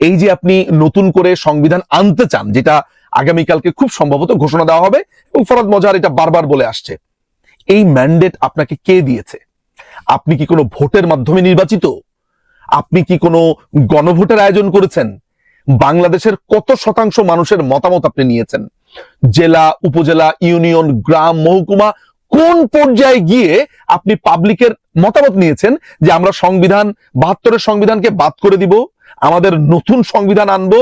এই যে আপনি নতুন করে সংবিধান আনতে চান, যেটা আগামীকালকে খুব সম্ভবত ঘোষণা দেওয়া হবে এবং ফরাদ মজার এটা বারবার বলে আসছে, এই ম্যান্ডেট আপনাকে কে দিয়েছে? আপনি কি কোনো ভোটের মাধ্যমে নির্বাচিত? আপনি কি কোনো গণভোটের আয়োজন করেছেন? বাংলাদেশের কত শতাংশ মানুষের মতামত আপনি নিয়েছেন? জেলা, উপজেলা, ইউনিয়ন, গ্রাম, মহকুমা, কোন পর্যায়ে গিয়ে আপনি পাবলিকের মতামত নিয়েছেন যে আমরা সংবিধান, বাহাত্তরের সংবিধানকে বাদ করে দিব? আমাদের নতুন সংবিধান আনব,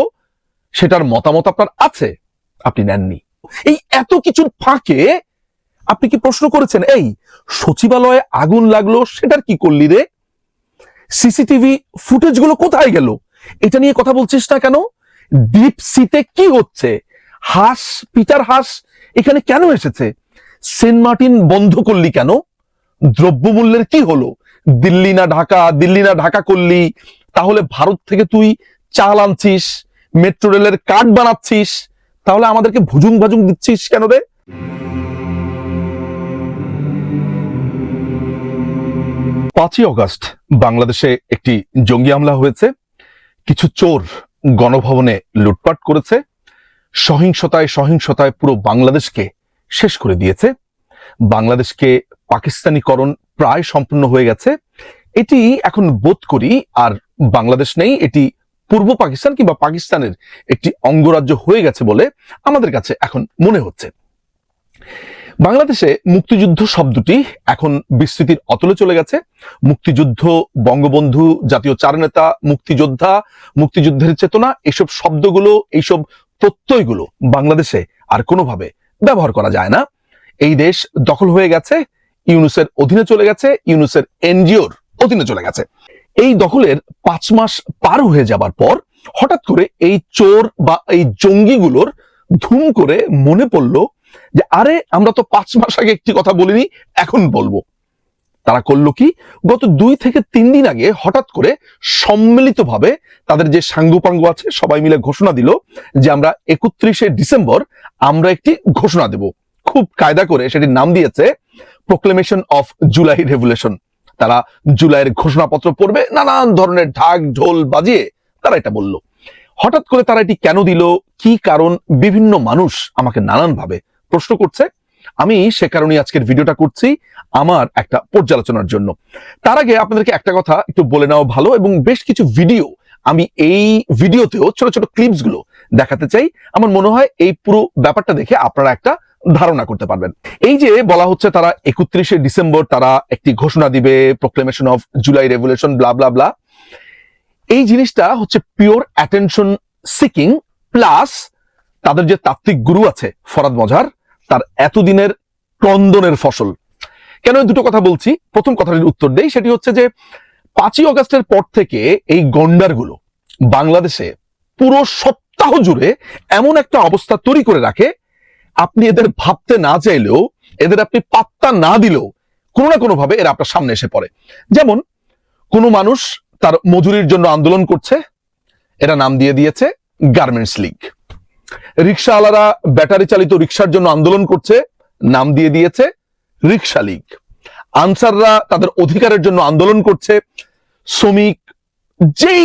সেটার মতামত আপনার আছে, আপনি নেননি। এই এত কিছুর ফাঁকে আপনি কি প্রশ্ন করেছেন, এই সচিবালয়ে আগুন লাগল, সেটার কি করলি রে? সিসিটিভি ফুটেজগুলো কোথায় গেল? এটা নিয়ে কথা বলছিস না কেন? ডিপ সিতে কি হচ্ছে? হাঁস পিটার হাঁস এখানে কেন এসেছে? সেন্ট মার্টিন বন্ধ করলি কেন? দ্রব্যমূল্যের কি হলো? দিল্লি না ঢাকা, দিল্লি না ঢাকা করলি তাহলে ভারত থেকে তুই চাল আনছিস, মেট্রো রেলের কার্ড বানাচ্ছিস, তাহলে আমাদেরকে ভুজুং ভাজুং দিচ্ছিস কেন রে? পাঁচই অগস্ট, বাংলাদেশে একটি জঙ্গি হামলা হয়েছে। কিছু চোর গণভবনে লুটপাট করেছে। সহিংসতায় সহিংসতায় পুরো বাংলাদেশকে শেষ করে দিয়েছে। বাংলাদেশকে পাকিস্তানিকরণ প্রায় সম্পূর্ণ হয়ে গেছে। এটি এখন বোধ করি আর বাংলাদেশ নেই, এটি পূর্ব পাকিস্তান কিংবা পাকিস্তানের একটি অঙ্গরাজ্য হয়ে গেছে বলে আমাদের কাছে এখন মনে হচ্ছে। বাংলাদেশে মুক্তিযুদ্ধ শব্দটি এখন বিস্তৃতির অতলে চলে গেছে। মুক্তিযুদ্ধ, বঙ্গবন্ধু, জাতীয় চারনেতা মুক্তিযোদ্ধা, মুক্তিযুদ্ধের চেতনা, এসব শব্দগুলো, এইসব প্রত্যয়গুলো বাংলাদেশে আর কোনোভাবে ব্যবহার করা যায় না। এই দেশ দখল হয়ে গেছে, ইউনুসের অধীনে চলে গেছে, ইউনুসের এনজিওর অধীনে চলে গেছে। এই দখলের পাঁচ মাস পার হয়ে যাবার পর হঠাৎ করে এই চোর বা এই জঙ্গিগুলোর ধুম করে মনে পড়ল যে, আরে, আমরা তো পাঁচ মাস আগে একটি কথা বলিনি, এখন বলব। তারা করল কি? গত দুই থেকে তিন দিন আগে হঠাৎ করে সম্মিলিতভাবে তাদের যে সাঙ্গুপাঙ্গু আছে, সবাই মিলে ঘোষণা দিল যে, আমরা একত্রিশে ডিসেম্বর আমরা একটি ঘোষণা দেব। খুব কায়দা করে সেটির নাম দিয়েছে প্রোক্লেমেশন অফ জুলাই রেভুলেশন তারা জুলাইয়ের ঘোষণাপত্র পড়বে, নানান ধরনের ঢাক ঢোল বাজিয়ে তারা এটা বলল। হঠাৎ করে তারা এটি কেন দিল? কি কারণ? বিভিন্ন মানুষ আমাকে নানান ভাবে প্রশ্ন করছে। আমি সে কারণে আজকের ভিডিওটা করছি আমার একটা পর্যালোচনার জন্য। তার আগে আপনাদেরকে একটা কথা একটু বলে নেওয়া ভালো এবং বেশ কিছু ভিডিও আমি এই ভিডিওতেও ছোট ছোট ক্লিপসগুলো দেখাতে চাই। আমার মনে হয় এই পুরো ব্যাপারটা দেখে আপনারা একটা ধারণা করতে পারবেন। এই যে বলা হচ্ছে তারা একত্রিশে ডিসেম্বর তারা একটি ঘোষণা দিবে proclamation of July revolution blah blah blah এই জিনিসটা হচ্ছে পিওর অ্যাটেনশন সিকিং প্লাস তাদের যে তাত্ত্বিক গুরু আছে ফরাদ মজার, তার এতদিনের ক্রন্দনের ফসল। কেন দুটো কথা বলছি? প্রথম কথাটির উত্তর দেই, সেটি হচ্ছে যে পাঁচই অগস্টের পর থেকে এই গন্ডারগুলো বাংলাদেশে পুরো সপ্তাহ জুড়ে এমন একটা অবস্থা তৈরি করে রাখে আপনি এদের ভাবতে না চাইলেও, এদের আপনি পাত্তা না দিলেও, কোনো না কোনো ভাবে এরা আপনার সামনে এসে পড়ে। যেমন, কোনো মানুষ তার মজুরির জন্য আন্দোলন করছে, এরা নাম দিয়ে দিয়েছে গার্মেন্টস লীগ রিক্সাওয়ালারা ব্যাটারি চালিত রিক্সার জন্য আন্দোলন করছে, নাম দিয়ে দিয়েছে রিক্সা লীগ। আনসাররা তাদের অধিকারের জন্য আন্দোলন করছে, শ্রমিক, যেই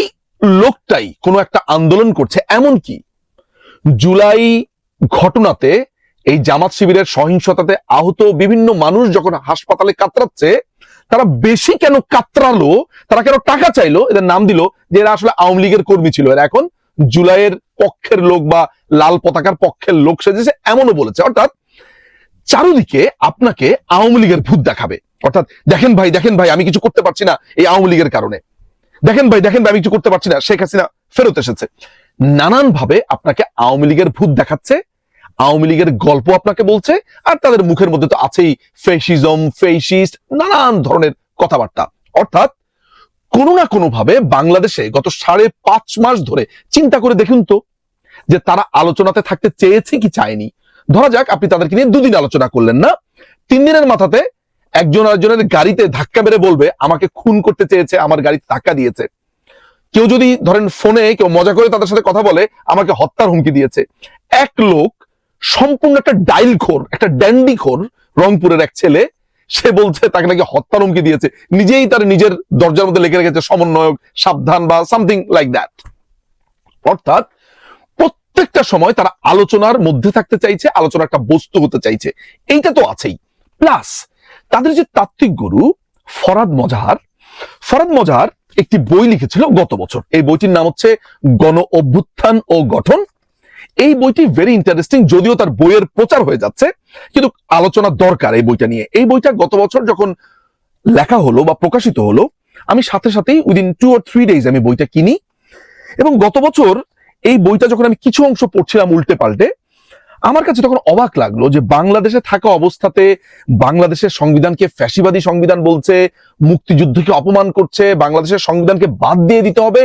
লোকটাই কোনো একটা আন্দোলন করছে এমন কি জুলাই ঘটনাতে এই জামাত শিবিরের সহিংসতাতে আহত বিভিন্ন মানুষ যখন হাসপাতালে কাতরাচ্ছে, তারা বেশি কেন কাতরালো, তারা কেন টাকা চাইলো, এদের নাম দিল যে এরা আসলে আওয়ামী লীগের কর্মী ছিল। এরা এখন জুলাইয়ের পক্ষের লোক বা লাল পতাকার পক্ষের লোক সেজেছে, এমনও বলেছে। অর্থাৎ চারুদিকে আপনাকে আওয়ামী লীগের ভূত দেখাবে। অর্থাৎ দেখেন ভাই দেখেন ভাই, আমি কিছু করতে পারছি না এই আওয়ামী লীগের কারণে। দেখেন ভাই দেখেন ভাই, আমি কিছু করতে পারছি না। শেখ হাসিনা ফেরত এসেছে। নানান ভাবে আপনাকে আওয়ামী লীগের ভূত দেখাচ্ছে আওয়ামী লীগের গল্প আপনাকে বলছে, আর তাদের মুখের মধ্যে তো আছেই ফেসিজম ফেসিস্ট নানান ধরনের কথাবার্তা। অর্থাৎ কোনো না কোনো ভাবে বাংলাদেশে গত সাড়ে পাঁচ মাস ধরে চিন্তা করে দেখুন তো, যে তারা আলোচনাতে থাকতে চেয়েছে কি চায়নি। ধরা যাক, আপনি তাদেরকে নিয়ে দুদিন আলোচনা করলেন না? তিন দিনের মাথাতে একজন আরেকজনের গাড়িতে ধাক্কা মেরে বলবে, আমাকে খুন করতে চেয়েছে, আমার গাড়িতে ধাক্কা দিয়েছে। কেউ যদি ধরেন ফোনে কেউ মজা করে তাদের সাথে কথা বলে, আমাকে হত্যার হুমকি দিয়েছে। এক লোক সম্পূর্ণ একটা ডাইল খোর, একটা ড্যান্ডি খোর রংপুরের এক ছেলে, সে বলছে তাকে নাকি হত্যার হুমকি দিয়েছে। নিজেই তার নিজের দরজার মধ্যে লিখে রেখেছে, সমন্বয়ক, সাবধান বা সামথিং লাইক দ্যাট অর্থাৎ প্রত্যেকটা সময় তারা আলোচনার মধ্যে থাকতে চাইছে আলোচনা একটা বস্তু হতে চাইছে। এইটা তো আছেই। প্লাস তাদের যে তাত্ত্বিক গুরু ফরাদ মজাহার ফরাদ মজাহার একটি বই লিখেছিল গত বছর। এই বইটির নাম হচ্ছে গণ অভ্যুত্থান ও গঠন। এই বইটি ভেরি ইন্টারেস্টিং যদিও তার বইয়ের প্রচার হয়ে যাচ্ছে, কিন্তু আলোচনা দরকার এই বইটা নিয়ে। এই বইটা গত বছর যখন লেখা হলো বা প্রকাশিত হলো, আমি সাথে সাথেই within two or three days আমি বইটা কিনি। এবং গত বছর এই বইটা যখন আমি কিছু অংশ পড়ছিলাম উল্টে পাল্টে আমার কাছে তখন অবাক লাগল যে বাংলাদেশে থাকা অবস্থাতে বাংলাদেশের সংবিধানকে ফ্যাসিবাদী সংবিধান বলছে, মুক্তিযুদ্ধকে অপমান করছে, বাংলাদেশের সংবিধানকে বাদ দিয়ে দিতে হবে,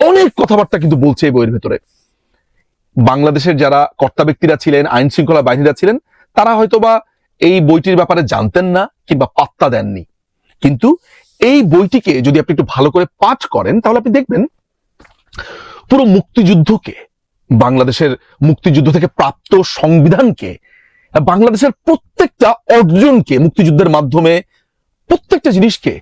অনেক কথাবার্তা কিন্তু বলছে এই বইয়ের ভেতরে। বাংলাদেশের যারা কর্তা ব্যক্তিরা ছিলেন, আইন শৃঙ্খলা বাহিনীরা ছিলেন, তারা হয়তোবা এই বইটির ব্যাপারে জানতেন না কিংবা পাত্তা দেননি। কিন্তু এই বইটিকে যদি আপনি একটু ভালো করে পাঠ করেন, তাহলে আপনি দেখবেন পুরো মুক্তিযুদ্ধকে, বাংলাদেশের মুক্তিযুদ্ধ থেকে প্রাপ্ত সংবিধানকে, বাংলাদেশের প্রত্যেকটা অর্জনকে মুক্তিযুদ্ধের মাধ্যমে প্রত্যেকটা জিনিসকে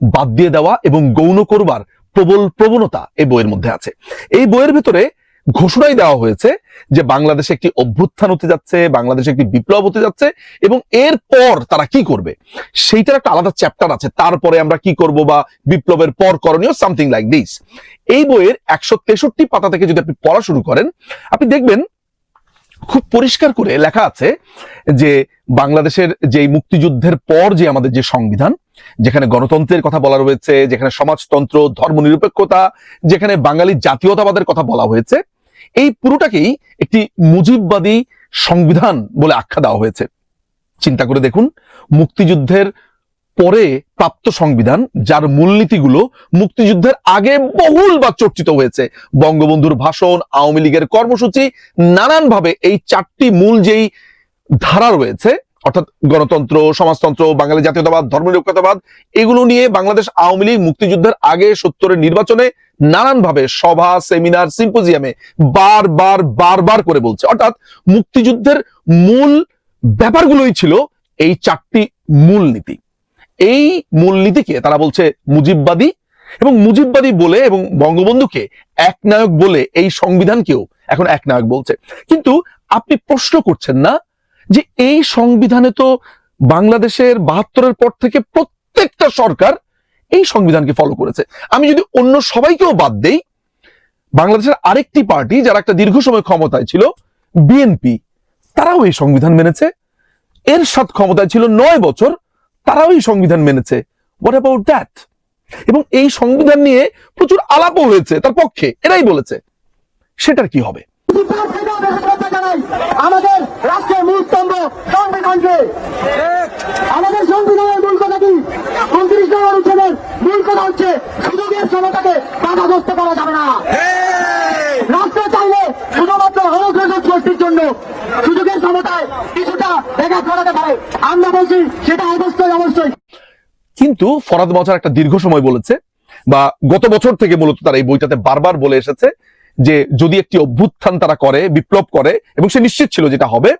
বাদ দিয়ে দেওয়া এবং গৌণ করবার প্রবল প্রবণতা এই বইয়ের মধ্যে আছে। এই বইয়ের ভিতরে ঘোষণাই দেওয়া হয়েছে যে বাংলাদেশে একটি অভ্যুত্থান হতে যাচ্ছে, বাংলাদেশে একটি বিপ্লব হতে যাচ্ছে এবং এরপর তারা কি করবে? সেইটার একটা আলাদা চ্যাপ্টার আছে। তারপরে আমরা কি করব বা বিপ্লবের পর করণীয় সামথিং লাইক দিস এই বইয়ের একশো তেষট্টি পাতা থেকে যদি আপনি পড়া শুরু করেন, আপনি দেখবেন খুব পরিষ্কার করে লেখা আছে যে বাংলাদেশের যে মুক্তিযুদ্ধের পর যে আমাদের যে সংবিধান, যেখানে গণতন্ত্রের কথা বলা রয়েছে, যেখানে সমাজতন্ত্র, ধর্মনিরপেক্ষতা, যেখানে বাঙালি জাতীয়তাবাদের কথা বলা হয়েছে এই পুরোটাকেই একটি মুজিববাদী সংবিধান বলে আখ্যা দেওয়া হয়েছে। চিন্তা করে দেখুন, মুক্তিযুদ্ধের পরে প্রাপ্ত সংবিধান, যার মূলনীতিগুলো মুক্তিযুদ্ধের আগে বহুল বা চর্চিত হয়েছে। বঙ্গবন্ধুর ভাষণ, আওয়ামী লীগের কর্মসূচি, নানানভাবে এই চারটি মূল যেই ধারা রয়েছে অর্থাৎ গণতন্ত্র, সমাজতন্ত্র, বাঙালি জাতীয়তাবাদ, ধর্মনিরপেক্ষতাবাদ, এগুলো নিয়ে বাংলাদেশ আওয়ামী লীগ মুক্তিযুদ্ধের আগে সত্তরের নির্বাচনে নানানভাবে সভা, সেমিনার, সিম্পোজিয়ামে বারবার বারবার করে বলছে। অর্থাৎ মুক্তিযুদ্ধের মূল ব্যাপারগুলোই ছিল এই চারটি মূল নীতি এই মূলনীতিকে তারা বলছে মুজিববাদী এবং মুজিববাদী বলে এবং বঙ্গবন্ধুকে একনায়ক বলে এই সংবিধানকেও এখন একনায়ক বলছে। কিন্তু আপনি প্রশ্ন করছেন না যে এই সংবিধানে তো বাংলাদেশের বাহাত্তরের পর থেকে প্রত্যেকটা সরকার এই সংবিধানকে ফলো করেছে। আমি যদি অন্য সবাইকেও বাদ দেই, বাংলাদেশের আরেকটি পার্টি যারা একটা দীর্ঘ সময় ক্ষমতায় ছিল বিএনপি তারাও এই সংবিধান মেনেছে। এর সাথ ক্ষমতায় ছিল নয় বছর, তারাও এই সংবিধান মেনেছে। হোয়াট অ্যাবাউট দ্যাট এবং এই সংবিধান নিয়ে প্রচুর আলাপও হয়েছে তার পক্ষে, এরাই বলেছে। সেটার কি হবে ইতিহাস থেকে আমরা শ্রদ্ধা জানাই, আমাদের রাষ্ট্রের মূল স্তম্ভ সংবিধানকে। আমাদের সংবিধানের মূল কথা কি? উনত্রিশ নম্বর অনুচ্ছেদের মূল কথা হচ্ছে, সুযোগের সমতাকে বাধাগ্রস্ত করা যাবে না। রাষ্ট্র চাইলে শুধুমাত্র অনুগ্রসর গোষ্ঠীর জন্য সুযোগের সমতায় কিছুটা ব্যাঘাত ঘটাতে পারে। আমরা বলছি, সেটা অবশ্যই অবশ্যই। কিন্তু ফরাদ মজার একটা দীর্ঘ সময় বলেছে, বা গত বছর থেকে মূলত তারা এই বইটাতে বারবার বলে এসেছে যে যদি একটি অভ্যুত্থান তারা করে, বিপ্লব করে, এবং সে নিশ্চিত ছিল যেটা হবে,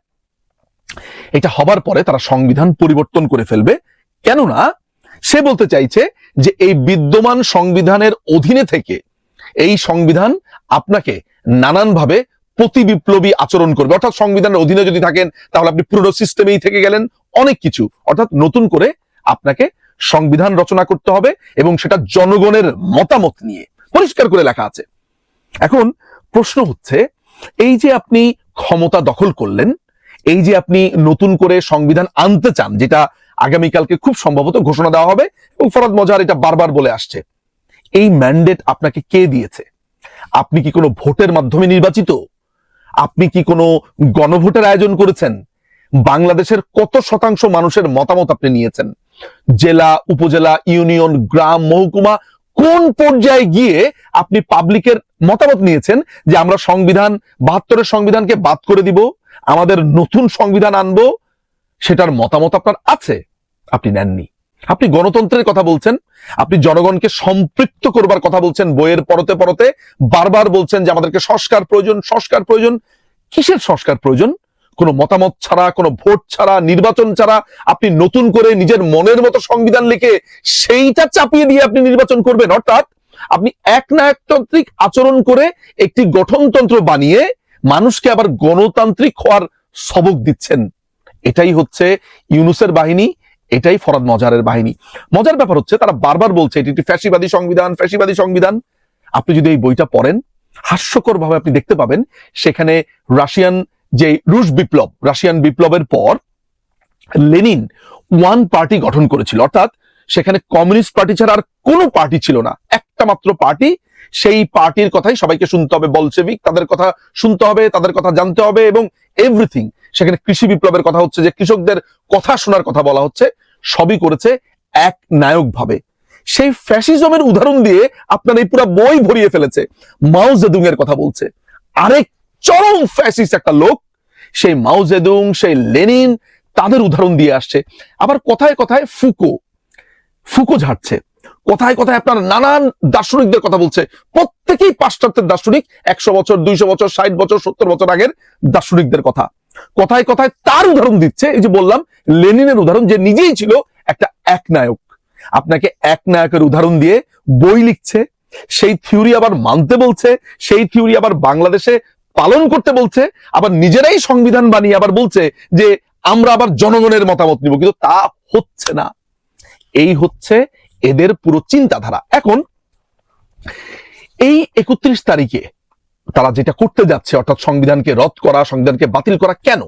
এটা হবার পরে তারা সংবিধান পরিবর্তন করে ফেলবে। কেননা, সে বলতে চাইছে যে এই বিদ্যমান সংবিধানের অধীনে থেকে এই সংবিধান আপনাকে নানানভাবে প্রতি বিপ্লবী আচরণ করবে। অর্থাৎ সংবিধানের অধীনে যদি থাকেন, তাহলে আপনি পুরো সিস্টেমেই থেকে গেলেন। অনেক কিছু। অর্থাৎ নতুন করে আপনাকে সংবিধান রচনা করতে হবে এবং সেটা জনগণের মতামত নিয়ে পরিষ্কার করে লেখা আছে। এখন প্রশ্ন হচ্ছে, এই যে আপনি ক্ষমতা দখল করলেন, এই যে আপনি নতুন করে সংবিধান আনতে চান, যেটা আগামীকালকে খুব সম্ভবত ঘোষণা দেওয়া হবে এবং ফরাদ মজার এটা বারবার বলে আসছে, এই ম্যান্ডেট আপনাকে কে দিয়েছে? আপনি কি কোনো ভোটের মাধ্যমে নির্বাচিত? আপনি কি কোনো গণভোটের আয়োজন করেছেন? বাংলাদেশের কত শতাংশ মানুষের মতামত আপনি নিয়েছেন? জেলা, উপজেলা, ইউনিয়ন, গ্রাম, মহকুমা কোন পর্যায়ে গিয়ে আপনি পাবলিকের মতামত নিয়েছেন যে আমরা সংবিধান বাহাত্তরের সংবিধানকে বাদ করে দিব, আমাদের নতুন সংবিধান আনব, সেটার মতামত আপনার আছে, আপনি নেননি। আপনি গণতন্ত্রের কথা বলছেন, আপনি জনগণকে সম্পৃক্ত করবার কথা বলছেন, বইয়ের পরতে পরতে, বারবার বলছেন যে আমাদেরকে সংস্কার প্রয়োজন সংস্কার প্রয়োজন। কিসের সংস্কার প্রয়োজন? কোনো মতামত ছাড়া, কোনো ভোট ছাড়া, নির্বাচন ছাড়া আপনি নতুন করে নিজের মনের মতো সংবিধান লিখে সেইটা চাপিয়ে দিয়ে আপনি নির্বাচন করবেন। অর্থাৎ আপনি এক নায়কতান্ত্রিক আচরণ করে একটি গঠনতন্ত্র বানিয়ে মানুষকে আবার গণতান্ত্রিক হওয়ার সবক দিচ্ছেন। এটাই হচ্ছে ইউনুসের বাহিনী, এটাই ফরাদ মজারের বাহিনী। মজার ব্যাপার হচ্ছে তারা বারবার বলছে, এটি একটি ফ্যাসিবাদী সংবিধান ফ্যাসিবাদী সংবিধান। আপনি যদি এই বইটা পড়েন হাস্যকর ভাবে আপনি দেখতে পাবেন, সেখানে রাশিয়ান যে রুশ বিপ্লব, রাশিয়ান বিপ্লবের পর লেনিন ওয়ান পার্টি গঠন করেছিল। অর্থাৎ সেখানে কমিউনিস্ট পার্টি ছাড়া আর কোনো পার্টি ছিল না। একটা মাত্র পার্টি, সেই পার্টির কথাই সবাইকে শুনতে হবে বলসেবিক তাদের কথা শুনতে হবে, তাদের কথা জানতে হবে এবং এভরিথিং সেখানে কৃষি বিপ্লবের কথা হচ্ছে যে, কৃষকদের কথা শোনার কথা বলা হচ্ছে, সবই করেছে এক নায়ক ভাবে। সেই ফ্যাসিজমের উদাহরণ দিয়ে আপনার এই পুরো বই ভরিয়ে ফেলেছে। মাও জেদুং এর কথা বলছে। আরেক চরম ফ্যাসিস্ট একটা লোক সেই মাও জেদুং, সেই লেনিন, তাদের উদাহরণ দিয়ে আসছে। আবার কথায় কথায় ফুকো ফুকো ঝাড়ছে। কথায় কথায় আপনার নানান দার্শনিকদের কথা বলছে। প্রত্যেকেই পাশ্চাত্যের দার্শনিক, একশো বছর, দুইশো বছর, ষাট বছর, সত্তর বছর আগের দার্শনিকদের কথা। কথায় কথায় তার উদাহরণ দিচ্ছে, এই যে বললাম, লেনিনের উদাহরণ, যে নিজেই ছিল একটা এক নায়ক আপনাকে এক নায়কের উদাহরণ দিয়ে বই লিখছে, সেই থিওরি আবার মানতে বলছে, সেই থিওরি আবার বাংলাদেশে পালন করতে বলছে, আবার নিজেরাই সংবিধান বানিয়ে আবার বলছে যে আমরা আবার জনগণের মতামত নিব, কিন্তু তা হচ্ছে না। এই হচ্ছে এদের পুরো চিন্তাধারা। এখন, এই একত্রিশ তারিখে তারা যেটা করতে যাচ্ছে, অর্থাৎ সংবিধানকে রদ করা, সংবিধানকে বাতিল করা কেন?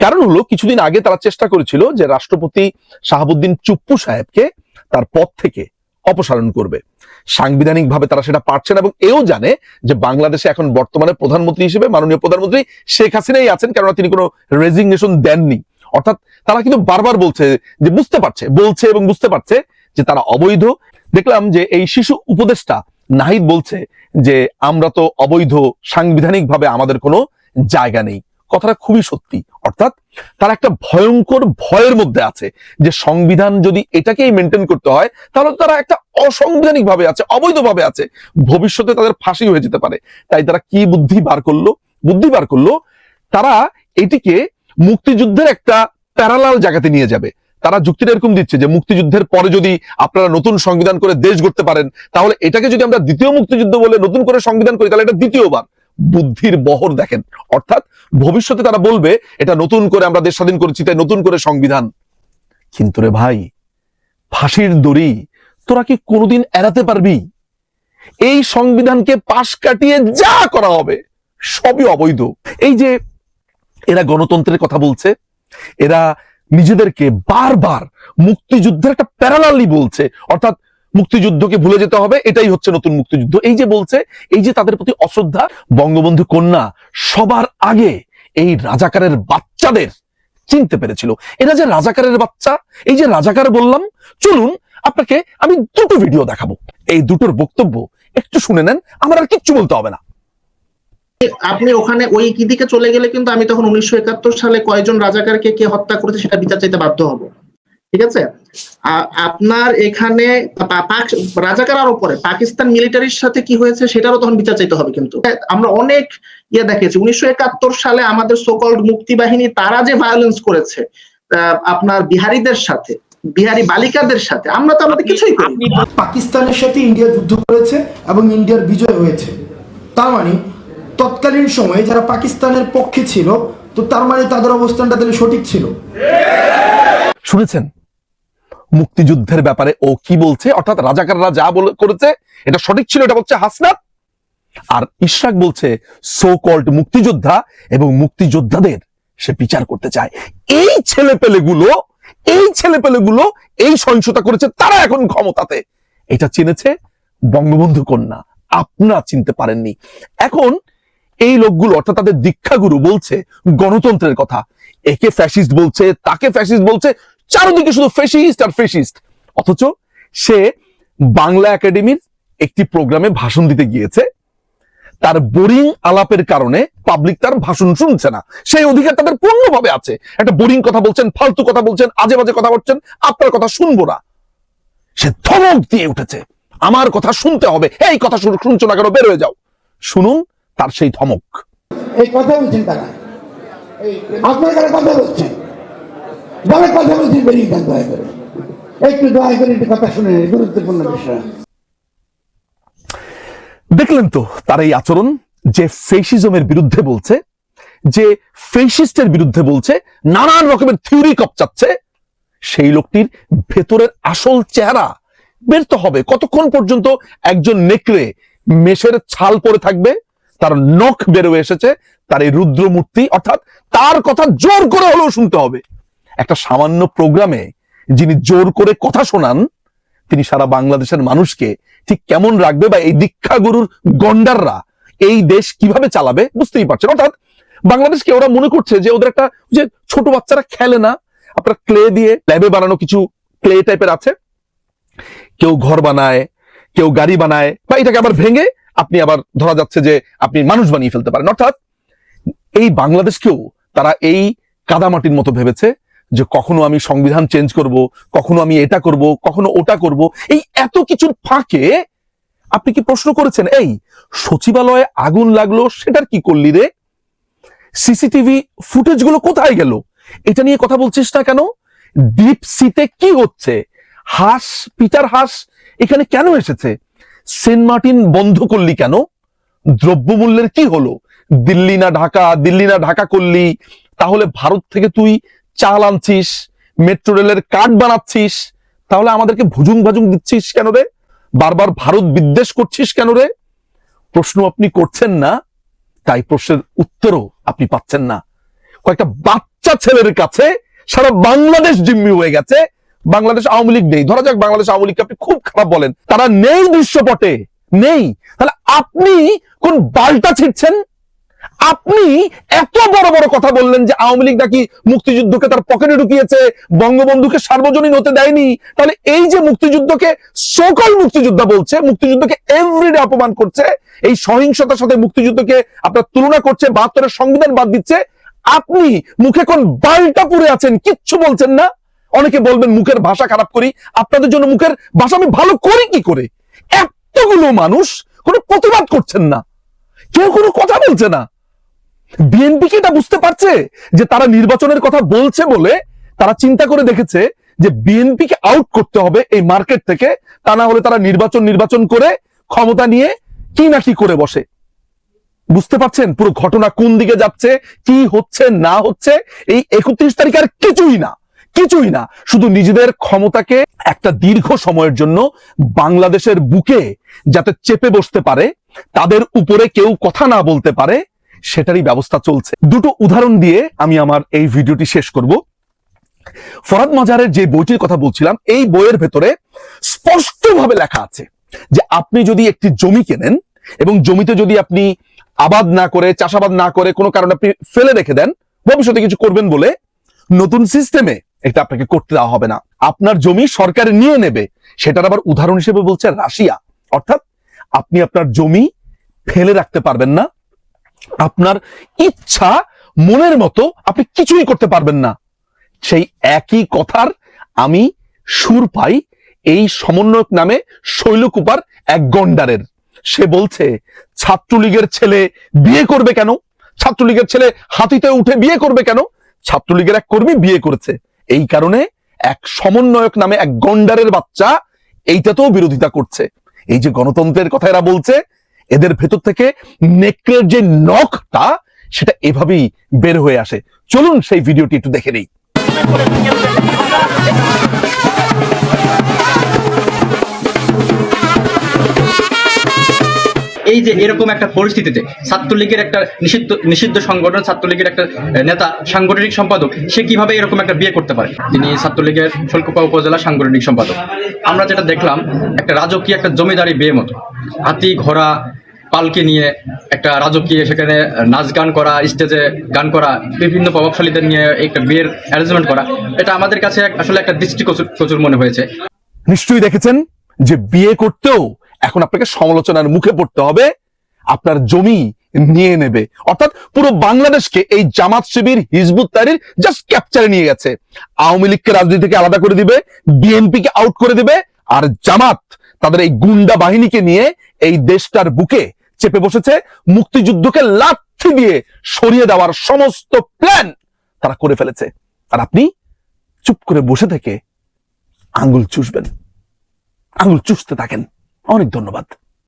কারণ হলো, কিছুদিন আগে তারা চেষ্টা করেছিল যে রাষ্ট্রপতি শাহাবুদ্দিন চুপ্পু সাহেবকে তার পদ থেকে অপসারণ করবে। সাংবিধানিক ভাবে তারা সেটা পারছে না এবং এও জানে যে বাংলাদেশে এখন বর্তমানে প্রধানমন্ত্রী হিসেবে মাননীয় প্রধানমন্ত্রী শেখ হাসিনাই আছেন, কেননা তিনি কোনো রেজিগনেশন দেননি। অর্থাৎ তারা কিন্তু বারবার বলছে যে বুঝতে পারছে, বলছে এবং বুঝতে পারছে যে তারা অবৈধ। দেখলাম যে এই শিশু উপদেষ্টা নাহিদ বলছে যে, আমরা তো অবৈধ সাংবিধানিক ভাবে আমাদের কোনো জায়গা নেই। কথাটা খুবই সত্যি। অর্থাৎ তারা একটা ভয়ঙ্কর ভয়ের মধ্যে আছে যে সংবিধান যদি এটাকেই মেনটেন করতে হয়, তাহলে তারা একটা অসাংবিধানিক ভাবে আছে অবৈধ ভাবে আছে। ভবিষ্যতে তাদের ফাঁসি হয়ে যেতে পারে। তাই তারা কি বুদ্ধি বার করল? বুদ্ধি বার করল, তারা এটিকে মুক্তিযুদ্ধের একটা প্যারালাল জায়গাতে নিয়ে যাবে। তারা যুক্তিটা এরকম দিচ্ছে যে মুক্তিযুদ্ধের পরে যদি আপনারা নতুন সংবিধান করে দেশ গড়তে পারেন, তাহলে এটাকে যদি আমরা দ্বিতীয় মুক্তিযুদ্ধ বলে নতুন করে সংবিধান করি, তাহলে এটা দ্বিতীয়বার। বুদ্ধির বহর দেখেন। অর্থাৎ ভবিষ্যতে তারা বলবে, এটা নতুন করে আমরা দেশ স্বাধীন করেছি, তাই নতুন করে সংবিধান। কিন্তু রে ভাই, ফাঁসির দড়ি তোরা কি কোনোদিন এড়াতে পারবি? এই সংবিধানকে পাশ কাটিয়ে যা করা হবে, সবই অবৈধ। এই যে এরা গণতন্ত্রের কথা বলছে, এরা নিজেদেরকে বারবার মুক্তিযুদ্ধের একটা প্যারালালি বলছে। অর্থাৎ মুক্তিযুদ্ধকে ভুলে যেতে হবে, এটাই হচ্ছে নতুন মুক্তিযুদ্ধ। এই যে বলছে, এই যে তাদের প্রতি অশ্রদ্ধা, বঙ্গবন্ধু কন্যা সবার আগে এই রাজাকারের বাচ্চাদের চিনতে পেরেছিল। এরা যে রাজাকারের বাচ্চা, এই যে রাজাকার বললাম, চলুন আপনাকে আমি দুটো ভিডিও দেখাবো। এই দুটোর বক্তব্য একটু শুনে নেন, আমার আর কিচ্ছু বলতে হবে না। আপনি ওখানে ওই কি দিকে চলে গেলে কিন্তু আমি তখন উনিশশো একাত্তর সালে কয়জন রাজাকারকে কে হত্যা করেছে সেটা বিচার চাইতে বাধ্য হব। ঠিক আছে? আপনার এখানে রাজাকার আরও পরে পাকিস্তান মিলিটারির সাথে কি হয়েছে সেটারও তখন বিচার চাইতে হবে কিন্তু। আমরা অনেক ইয়ে দেখেছি উনিশশো একাত্তর সালে আমাদের সোকল্ড মুক্তি বাহিনী তারা যে ভায়োলেন্স করেছে আহ, আপনার বিহারীদের সাথে বিহারি বালিকাদের সাথে আমরা তো আমাদের কিছুই করি পাকিস্তানের সাথে ইন্ডিয়া যুদ্ধ করেছে এবং ইন্ডিয়ার বিজয় হয়েছে। তার মানে তৎকালীন সময়ে যারা পাকিস্তানের পক্ষে ছিল তো তার মানে তাদের অবস্থানটা তাহলে সঠিক ছিল। শুনেছেন? মুক্তিযুদ্ধের ব্যাপারে ও কি বলছে? অর্থাৎ রাজাকাররা যা করেছে, এটা সঠিক ছিল, এটা বলছে হাসনাত। আর ইশরাক বলছে সো কল্ড মুক্তিযোদ্ধা এবং মুক্তিযোদ্ধাদের সে বিচার করতে চায়। এই ছেলেপেলেগুলো এই ছেলেপেলেগুলো, এই সহিংসতা করেছে, তারা এখন ক্ষমতাতে। এটা চিনেছে বঙ্গবন্ধু কন্যা। আপনারা চিনতে পারেননি। এখন এই লোকগুলো, অর্থাৎ তাদের দীক্ষাগুরু বলছে গণতন্ত্রের কথা। একে ফ্যাসিস্ট বলছে, তাকে ফ্যাসিস্ট বলছে চারদিকে শুধু ফেসিস্ট আর ফেসিস্ট অথচ সে বাংলা একাডেমির একটি প্রোগ্রামে ভাষণ দিতে গিয়েছে। তার বোরিং আলাপের কারণে পাবলিক তার ভাষণ শুনছে না। সেই অধিকার তাদের পূর্ণভাবে আছে। একটা বোরিং কথা বলছেন, ফালতু কথা বলছেন আজে বাজে কথা বলছেন, আপনার কথা শুনব না। সে ধমক দিয়ে উঠেছে। আমার কথা শুনতে হবে। এই কথা শুন- শুনছো না কেন? বের হয়ে যাও। শুনুন তার সেই ধমক। এই কথা বলছেন তারা। আপনার কথা বলছেন যারা কথা বলছেন বেরিয়ে যান, দয়া করে। একটু দয়া করে একটু কথা শুনে গুরুত্বপূর্ণ বিষয়। দেখলেন তো, তার এই আচরণ যে ফেসিজমের বিরুদ্ধে বলছে, যে ফেসিস্টের বিরুদ্ধে বলছে, নানান রকমের থিওরি কপচাচ্ছে, সেই লোকটির ভেতরের আসল চেহারা বের তো হবে। কতক্ষণ পর্যন্ত একজন নেকড়ে মেষের ছাল পরে থাকবে, তার নখ বেরোয় এসেছে, তার এই রুদ্রমূর্তি, অর্থাৎ তার কথা জোর করে হলেও শুনতে হবে। একটা সামান্য প্রোগ্রামে যিনি জোর করে কথা শোনান, তিনি সারা বাংলাদেশের মানুষকে ঠিক কেমন রাখবে বা এই দীক্ষাগুরুর গন্ডাররা এই দেশ কীভাবে চালাবে বুঝতেই পারছেন। অর্থাৎ বাংলাদেশকে ওরা মনে করছে যে ওদের একটা যে ছোট বাচ্চারা খেলে না, আপনার ক্লে দিয়ে ল্যাবে বানানো কিছু ক্লে টাইপের আছে। কেউ ঘর বানায়, কেউ গাড়ি বানায়, বা এটাকে আবার ভেঙে আপনি আবার ধরা যাচ্ছে যে আপনি মানুষ বানিয়ে ফেলতে পারেন। অর্থাৎ এই বাংলাদেশকেও তারা এই কাদামাটির মতো ভেবেছে। যে কখনো আমি সংবিধান চেঞ্জ করব, কখনো আমি এটা করব, কখনো ওটা করব, এই এত কিছুর ফাঁকে আপনি কি প্রশ্ন করেছেন, এই সচিবালয়ে আগুন লাগল, সেটার কি করলি রে? সিসিটিভি ফুটেজগুলো কোথায় গেল? এটা নিয়ে কথা বলছিস না কেন? ডিপ সিতে কি হচ্ছে? হাঁস, পিটার হাঁস এখানে কেন এসেছে? সেন্ট মার্টিন বন্ধ করলি কেন? দ্রব্যমূল্যের কি হলো? দিল্লি না ঢাকা, দিল্লি না ঢাকা করলি, তাহলে ভারত থেকে তুই চাল আনছিস মেট্রো রেলের কার্ড বানাচ্ছিস, তাহলে আমাদেরকে ভুজুং ভাজুং দিচ্ছিস কেন রে? বারবার ভারত বিদ্বেষ করছিস কেন রে? প্রশ্ন আপনি করছেন না, তাই প্রশ্নের উত্তরও আপনি পাচ্ছেন না। কয়েকটা বাচ্চা ছেলের কাছে সারা বাংলাদেশ জিম্মি হয়ে গেছে। বাংলাদেশ আওয়ামী লীগ নেই। ধরা যাক বাংলাদেশ আওয়ামী লীগকে আপনি খুব খারাপ বলেন। তারা নেই দৃশ্যপটে। নেই। তাহলে আপনি কোন বালটা ছিটছেন আপনি এত বড় বড় কথা বললেন যে আওয়ামী লীগ নাকি মুক্তিযুদ্ধকে তার পকেটে ঢুকিয়েছে, বঙ্গবন্ধুকে সার্বজনীন হতে দেয়নি, তাহলে এই যে মুক্তিযুদ্ধকে সকল মুক্তিযোদ্ধা বলছে, মুক্তিযুদ্ধকে এভরিডে অপমান করছে, এই সহিংসতার সাথে মুক্তিযুদ্ধকে আপনার তুলনা করছে, বাহাত্তরের সংবিধান বাদ দিচ্ছে, আপনি মুখে কোন বালটা পুরে আছেন, কিচ্ছু বলছেন না? অনেকে বলবেন মুখের ভাষা খারাপ করি, আপনাদের জন্য মুখের ভাষা আমি ভালো করি কি করে? এতগুলো মানুষ কোনো প্রতিবাদ করছেন না, কেউ কোনো কথা বলছে না। বিএনপি কি এটা বুঝতে পারছে যে তারা নির্বাচনের কথা বলছে বলে তারা চিন্তা করে দেখেছে যে বিএনপি কে আউট করতে হবে এই মার্কেট থেকে, তা না হলে তারা নির্বাচন নির্বাচন করে ক্ষমতা নিয়ে কি না কি করে বসে। বুঝতে পারছেন পুরো ঘটনা কোন দিকে যাচ্ছে, কি হচ্ছে, না হচ্ছে? এই একত্রিশ তারিখ আর কিছুই না কিছুই না। শুধু নিজেদের ক্ষমতাকে একটা দীর্ঘ সময়ের জন্য বাংলাদেশের বুকে যাতে চেপে বসতে পারে, তাদের উপরে কেউ কথা না বলতে পারে সেটারই ব্যবস্থা চলছে। দুটো উদাহরণ দিয়ে আমি আমার এই ভিডিওটি শেষ করব। ফরাদ মাজারের যে বইটির কথা বলছিলাম, এই বইয়ের ভেতরে স্পষ্টভাবে লেখা আছে যে আপনি যদি একটি জমি কেনেন এবং জমিতে যদি আপনি আবাদ না করে, চাষাবাদ না করে কোনো কারণে আপনি ফেলে রেখে দেন, ভবিষ্যতে কিছু করবেন বলে নতুন সিস্টেমে এটা আপনাকে করতে দেওয়া হবে না। আপনার জমি সরকার নিয়ে নেবে, সেটার আবার উদাহরণ হিসেবে বলছে রাশিয়া। অর্থাৎ আপনি আপনার জমি ফেলে রাখতে পারবেন না আপনার ইচ্ছা মনের মতো আপনি কিছুই করতে পারবেন না। সেই একই কথার আমি সুর পাই এই সমন্বয়ক নামে শৈলকুপার এক গন্ডারের। সে বলছে, ছাত্রলীগের ছেলে বিয়ে করবে কেন? ছাত্রলীগের ছেলে হাতিতে উঠে বিয়ে করবে কেন? ছাত্রলীগের এক কর্মী বিয়ে করেছে। এই কারণে এক সমন্বয়ক নামে এক গন্ডারের বাচ্চা এইটাতেও বিরোধিতা করছে। এই যে গণতন্ত্রের কথা এরা বলছে এদের ভেতর থেকে নেকড়ের যে নখটা, সেটা এভাবেই বের হয়ে আসে। চলুন সেই ভিডিওটি একটু দেখে নেই। এই যে এরকম একটা পরিস্থিতিতে ছাত্রলীগের একটা নিষিদ্ধ নিষিদ্ধ সংগঠন, ছাত্রলীগের একটা নেতা, সাংগঠনিক সম্পাদক, সে কীভাবে এরকম একটা বিয়ে করতে পারে? তিনি ছাত্রলীগের শোলকুপা উপজেলা সাংগঠনিক সম্পাদক। আমরা যেটা দেখলাম, একটা রাজকীয় একটা জমিদারি বিয়ে মতো। হাতি, ঘোড়া, পালকে নিয়ে একটা রাজকীয় সেখানে নাচ গান করা, স্টেজে গান করা, বিভিন্ন প্রভাবশালীদের নিয়ে একটা বিয়ের অ্যারেঞ্জমেন্ট করা, এটা আমাদের কাছে আসলে একটা দৃষ্টিকোচর প্রচুর মনে হয়েছে। নিশ্চয়ই দেখেছেন যে বিয়ে করতেও এখন আপনাকে সমালোচনার মুখে পড়তে হবে। আপনার জমি নিয়ে নেবে। অর্থাৎ পুরো বাংলাদেশকে এই জামাত শিবির হিজবুত তারির জাস্ট ক্যাপচারে নিয়ে গেছে। আওয়ামী লীগকে রাজনীতি থেকে আলাদা করে দিবে বিএনপি কে আউট করে দিবে, আর জামাত তাদের এই গুন্ডা বাহিনীকে নিয়ে এই দেশটার বুকে চেপে বসেছে। মুক্তিযুদ্ধকে লাথি দিয়ে সরিয়ে দেওয়ার সমস্ত প্ল্যান তারা করে ফেলেছে। আর আপনি চুপ করে বসে থেকে আঙ্গুল চুষবেন। আঙুল চুষতে থাকেন। অনেক ধন্যবাদ।